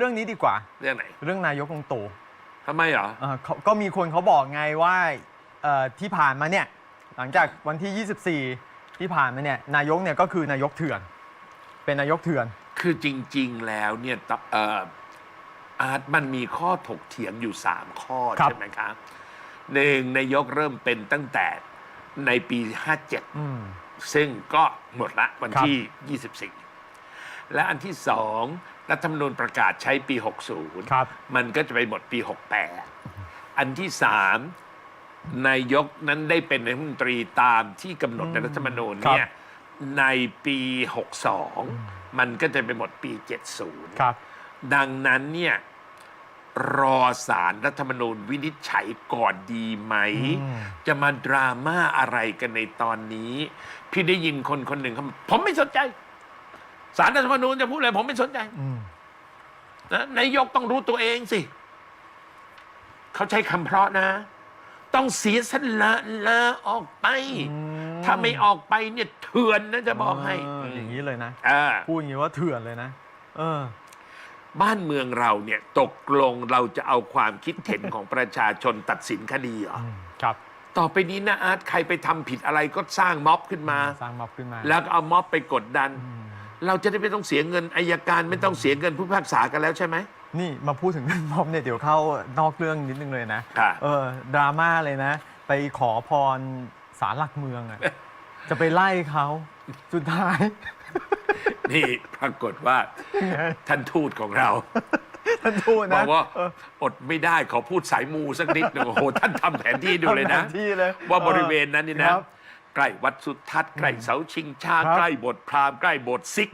เรื่องนี้ดีกว่า เรื่องไหนเรื่องนายกลุงตู่ทำไมเหรอเอ่อเขาก็มีคนเขาบอกไงว่าเอ่อที่ผ่านมาเนี่ยหลังจากวันที่ 24 ที่ผ่านมาเนี่ยนายกเนี่ยก็คือนายกเถื่อน เป็นนายกเถื่อน คือจริง ๆ แล้วเนี่ยตเอ่ออาร์ตมันมีข้อถกเถียงอยู่สามข้อ ครับ ใช่ไหมครับหนึ่งนายกเริ่มเป็นตั้งแต่ในปี 57 อืม ซึ่งก็หมดละวันครับ ที่ 24 และอันที่สอง รัฐธรรมนูญประกาศใช้ปี60ครับมันก็จะไปหมดปี 68 อันที่สามนายกนั้นได้เป็นนายกรัฐมนตรีตามที่กำหนดในรัฐธรรมนูญเนี่ยในปี 62 มันก็จะไปหมดปี 70 ครับ ดังนั้นเนี่ยรอสารรัฐธรรมนูญวินิจฉัยก่อนดีไหมอืมจะมาดราม่าอะไรกันในตอนนี้ พี่ได้ยินคนคนหนึ่งเขาบอกผมไม่สนใจ สารรัฐธรรมนูญจะพูดอะไรผมไม่สนใจอืมนะนายกต้องรู้ตัวเองสิ เขาใช้คำเพราะนะ ต้องเสียสละลาออกไปอืมถ้าไม่ออกไปเนี่ยเถื่อนนะจะบอกให้เอย่างนี้เลยนะอ่าพูดอย่างนี้ว่าเถื่อนเลยนะเออ บ้านเมืองเราเนี่ย ตกลงเราจะเอาความคิดเห็นของประชาชนตัดสินคดีเหรออืมครับต่อไปนี้นะอาร์ตใครไปทำผิดอะไรก็สร้างม็อบขึ้นมา สร้างม็อบขึ้นมา แล้วก็เอาม็อบไปกดดันอืม เราจะได้ไม่ต้องเสียเงินอายการไม่ต้องเสียเงินผู้พิพากษากันแล้วใช่ไหม นี่มาพูดถึงเรื่องม็อบเนี่ยเดี๋ยวเข้านอกเรื่องนิดนึงเลยนะค่ะ เออดราม่าเลยนะ ไปขอพรสารหลักเมืองอะจะไปไล่เขาสุดท้าย นี่ปรากฏว่าท่านทูตของเรา ท่านทูตบนะอกว่าเออ อดไม่ได้ขอพูดสายมูสักนิดหนึงโอ้โหท่านทำแผนที่ดูเลยนะ ทำแผที่เลยว่าบริเวณนั้นนี่นะ ครับ ใกล้วัดสุทัศน์ใกล้เสาชิงชาครับใกล้โบสถ์พราหมณ์ใกล้โบสถ์ซิก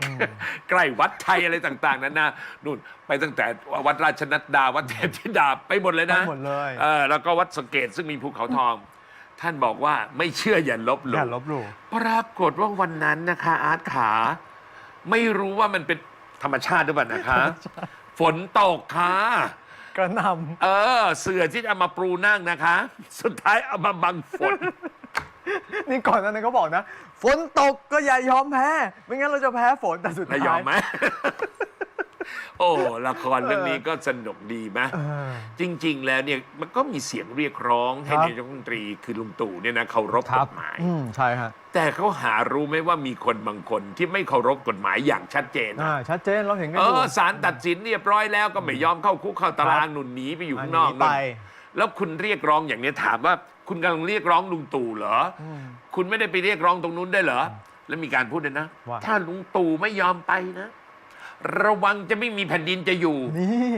ใกล้วัดไทยอะไรต่างๆนั้นนะนู่นไปตั้งแต่วัดราชนัดดาวัดเทพธิดาไปหมดเลยนะไปหมดเลย เออแล้วก็วัดสะเกตซึ่งมีภูเขาทอง ท่านบอกว่าไม่เชื่ออย่าลบหอย่าลู่ลบหลู่ ปรากฏว่าวันนั้นนะคะอาร์ตขา ไม่รู้ว่ามันเป็นธรรมชาติหรือเปล่านะคะ ฝนตกค่ะ กระหนเออ เสื่อที่จะเอามาปรูนั่งนะคะ สุดท้ายเอามาบังฝนำ นี่ก่อนหนานั้นเขาบอกนะ ฝนตกก็อย่ายอมแพ้ ไม่งั้นเราจะแพ้ฝนแต่สุดนายท้ายยอมไหม โอ้ ละครเรื่องนี้ก็สนุกดีไหม เออ จริง ๆ แล้วเนี่ยมันก็มีเสียงเรียกร้องให้ครับ นายกรัฐมนตรีคือลุงตู่เนี่ยนะเคารพคกรับฎหมาย อืมใช่ฮะแต่เขาหารู้ไหมว่ามีคนบางคนที่ไม่เคารพกฎหมายอย่างชัดเจนอ่าชัดเจนเราเห็นกันเออยู่อศาลตัดสินเรียบร้อยแล้วก็ไม่ยอมเข้าคุกเข้าตารางหนุนหนีไปอยู่ข้างนอกหนีไปนู่นแล้วคุณเรียกร้องอย่างนี้ถามว่า คุณกำลังเรียกร้องลุงตู่เหรออมคุณไม่ได้ไปเรียกร้องตรงนู้นได้เหรอแล้วมีการพูดด้วยนะ ว่า ถ้าลุงตู่ไม่ยอมไปนะ ระวังจะไม่มีแผ่นดินจะอยู่ นี่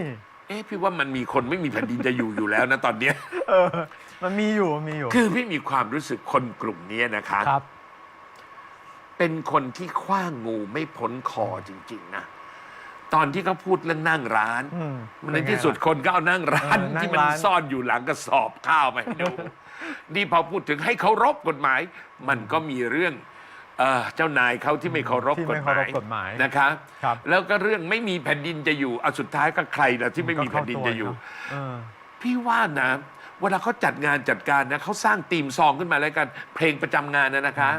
เอ๊ะพี่ว่ามันมีคนไม่มีแผ่นดินจะอยู่อยู่แล้วนะตอนเนี้ย เออ มันมีอยู่มันมีอยู่คือพี่มีความรู้สึกคนกลุ่มนี้นะคะ ครับ เป็นคนที่คว้างงูไม่พ้นคอจริง ๆ นะ ตอนที่เขาพูดเรื่องนั่งร้าน อืมในที่สุดคนก็เอานั่งร้านเออนั่งที่มันร้าน ซ่อนอยู่หลังกระสอบข้าวมาให้ดู นี่พอพูดถึงให้เคารพกฎหมาย มันก็มีเรื่องเอ่อเจ้านายเขาที่ไม่เคารพที่กไม่ฎหเคารมายพกฎหมายนะคะครับแล้วก็เรื่องไม่มีแผ่นดินจะอยู่เอาสุดท้ายก็ใครล่ะที่ไม่มีแผ่นดินจะอยู่ ก็เข้าตัวเนอะเออ พี่ว่านะเวลาเขาจัดงานจัดการนะเขาสร้างธีมซองขึ้นมาแล้วกัน เพลงประจำงานนะนะคะ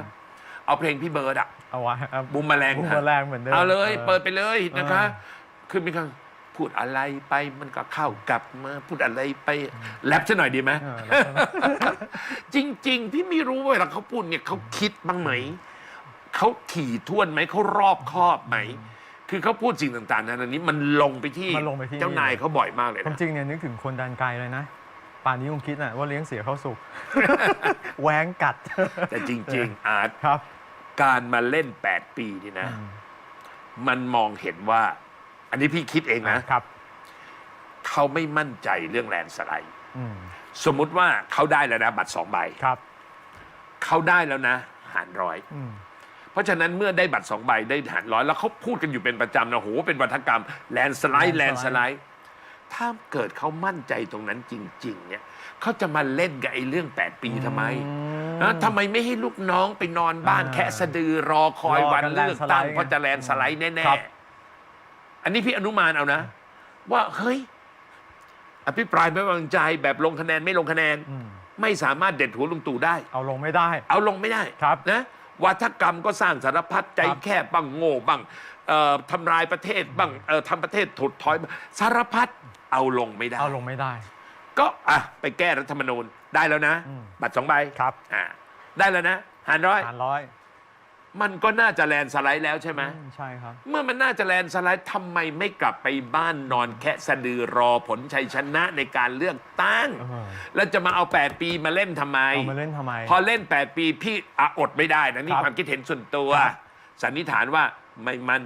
เอาเพลงพี่เบิร์ดอะเอาไว้เอาบูมแมลงบูมค่ะแมลงเหมือนเดิมเอาเลย เออ เปิดไปเลยนะคะเอคือมีคำ พูดอะไรไปมันก็เข้ากลับมาพูดอะไรไปแรปซะหน่อยดีไหมเออแล้วก็จริง ๆ พี่ไม่รู้ว่าเวลาเขาพูดเนี่ยเขาคิดบ้างไหม เขาถี่ถ้วนไหมเขารอบคอบไหม คือเขาพูดสิ่งต่างๆนั้นอันนี้มันลงไปที่มันลงไปที่ เจ้านายเขาบ่อยมากเลยความนะจริงเนี่ยนึกถึงคนดันไกลเลยนะ ป่านนี้คงคิดน่ะว่าเลี้ยงเสียเข้าสุก แหวงกัด แต่จริง ๆ อาร์ตครับ การมาเล่น 8 ปีนี่นะอืมมันมองเห็นว่า อันนี้พี่คิดเองนะ ครับเขาไม่มั่นใจเรื่องแลนด์สไลด์อืมสมมุติว่าเขาได้แล้วนะ บัตรสองใบครับเขาได้แล้วนะ หารร้อย อืมเพราะฉะนั้นเมื่อได้บัตรสองใบได้หารร้อยแล้วเขาพูดกันอยู่เป็นประจำนะโหเป็นวัฒกรรมแลนด์สไลด์แลนด์สไลด์ ถ้าเกิดเขามั่นใจตรงนั้นจริง ๆ เนี่ยเขาจะมาเล่นกับไอ้เรื่อง 8 ปีทำไมอืมนะทำไมไม่ให้ลูกน้องไปนอนบ้านอ่าแค่สะดือรอคอยรอกันวันเลือกตั้งแลนด์สไลด์เพราะจะแลนด์สไลด์แน่ครับๆ อันนี้พี่อนุมานเอานะ ว่าเฮ้ย อภิปรายไม่ไว้วางใจแบบลงคะแนนไม่ลงคะแนน อืมไม่สามารถเด็ดหัวลุงตู่ได้ เอาลงไม่ได้ เอาลงไม่ได้ครับนะวัฒกรรมก็สร้างสารพัดใจครับแคบบ้างโง่บ้างเอ่อทำลายประเทศบ้างเอ่อทำประเทศถดถอยบ้างสารพัดเอาลงไม่ได้ เอาลงไม่ได้ ก็อะไปแก้รัฐธรรมนูญได้แล้วนะ อืม บัตรสองใบครับ อ่าได้แล้วนะหารร้อย หารร้อย มันก็น่าจะแลนด์สไลด์แล้วใช่ไหม อืมใช่ครับ เมื่อมันน่าจะแลนด์สไลด์ทำไมไม่กลับไปบ้านนอนแคะสะดือรอผลชัยชนะในการเลือกตั้ง เออ แล้วจะมาเอา 8 ปีมาเล่นทำไม เอามาเล่นทำไม พอเล่น 8 ปีพี่อะอดไม่ได้นะนี่ครับความคิดเห็นส่วนตัว ครับ สันนิษฐานว่าไม่มัน